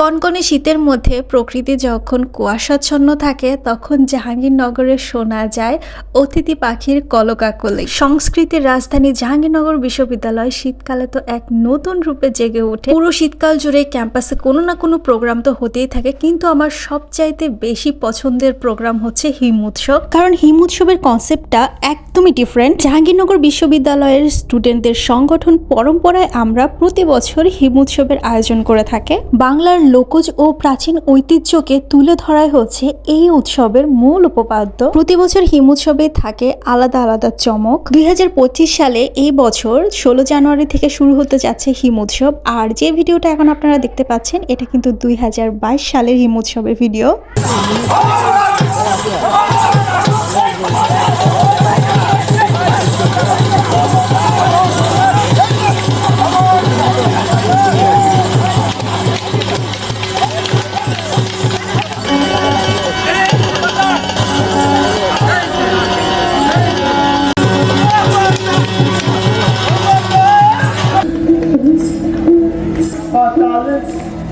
কনকনে শীতের মধ্যে প্রকৃতি যখন কুয়াশাচ্ছন্ন থাকে, তখন জাহাঙ্গীরনগরে শোনা যায় অতিথি পাখির কলকাকলে। সংস্কৃতির রাজধানী জাহাঙ্গীরনগর বিশ্ববিদ্যালয় শীতকালে তো এক নতুন রূপে জেগে ওঠে। পুরো শীতকাল জুড়ে ক্যাম্পাসে কোনো না কোনো প্রোগ্রাম তো হতেই থাকে, কিন্তু আমার সবচাইতে বেশি পছন্দের প্রোগ্রাম হচ্ছে হিম উৎসব। কারণ হিম উৎসবের কনসেপ্টটা একদমই ডিফারেন্ট জাহাঙ্গীরনগর বিশ্ববিদ্যালয়ের স্টুডেন্টদের সংগঠন পরম্পরায় আমরা প্রতি বছর হিম উৎসবের আয়োজন করে থাকে। বাংলার লোকজ ও প্রাচীন ঐতিহ্যকে তুলে ধরাই হচ্ছে এই উৎসবের মূল উপপাদ্য। প্রতি বছর হিম উৎসবে থাকে আলাদা আলাদা চমক। দুই হাজার পঁচিশ সালে এই বছর ষোলো জানুয়ারি থেকে শুরু হতে যাচ্ছে হিম উৎসব। আর যে ভিডিওটা এখন আপনারা দেখতে পাচ্ছেন, এটা কিন্তু দুই হাজার বাইশ সালের হিম উৎসবের ভিডিও।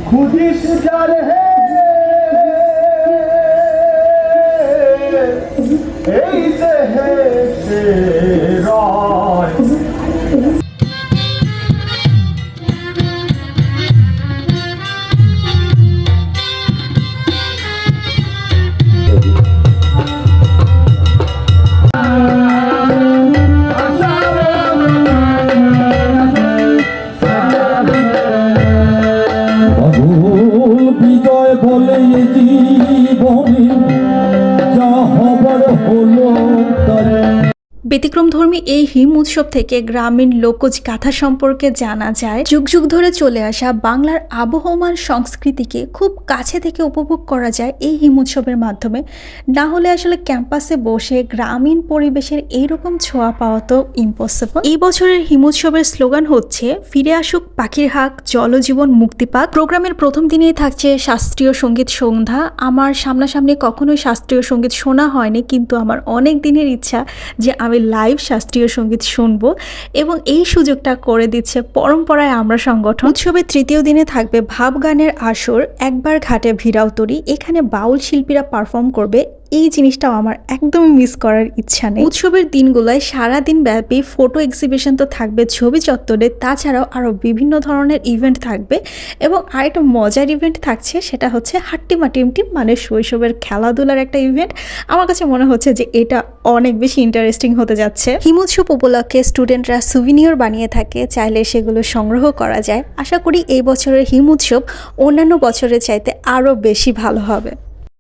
খুদিস যা হে ব্যতিক্রম ধর্মী এই হিম উৎসব থেকে গ্রামীণ লোকজ গাথা সম্পর্কে জানা যায়, যুগ যুগ ধরে চলে আসা বাংলার আবহমান সংস্কৃতিকে খুব কাছে থেকে উপভোগ করা যায় এই হিম উৎসবের মাধ্যমে। না হলে আসলে ক্যাম্পাসে বসে গ্রামীণ পরিবেশের এইরকম ছোঁয়া পাওয়া তো ইম্পসিবল এই বছরের হিম উৎসবের স্লোগান হচ্ছে, ফিরে আসুক পাখির হাক, জলজীবন মুক্তি পাক। প্রোগ্রামের প্রথম দিনেই থাকছে শাস্ত্রীয় সংগীত সন্ধ্যা। আমার সামনাসামনি কখনোই শাস্ত্রীয় সংগীত শোনা হয়নি, কিন্তু আমার অনেক দিনের ইচ্ছা যে আমি লাইভ শাস্ত্রীয় সংগীত শুনব এবং এই সুযোগটা করে দিচ্ছে পরম্পরায় আমরা সংগঠন। উৎসবের তৃতীয় দিনে থাকবে ভাব গানের আসর, একবার ঘাটে ভিড়াও তরি। এখানে বাউল শিল্পীরা পারফর্ম করবে এই জিনিসটাও আমার একদমই মিস করার ইচ্ছা নেই। উৎসবের দিনগুলোয় সারাদিন ব্যাপী ফটো এক্সিবিশন তো থাকবে, ছবি চত্বরে, তাছাড়াও আরও বিভিন্ন ধরনের ইভেন্ট থাকবে এবং আরেকটা মজার ইভেন্ট থাকছে, সেটা হচ্ছে হাট্টিমা টিম টিম মানে শৈশবের খেলাধুলার একটা ইভেন্ট আমার কাছে মনে হচ্ছে যে এটা অনেক বেশি ইন্টারেস্টিং হতে যাচ্ছে। হিমোৎসব উপলক্ষে স্টুডেন্টরা সুভিনিয়র বানিয়ে থাকে, চাইলে সেগুলো সংগ্রহ করা যায়। আশা করি এই বছরের হিম উৎসব অন্যান্য বছরের চাইতে আরও বেশি ভালো হবে।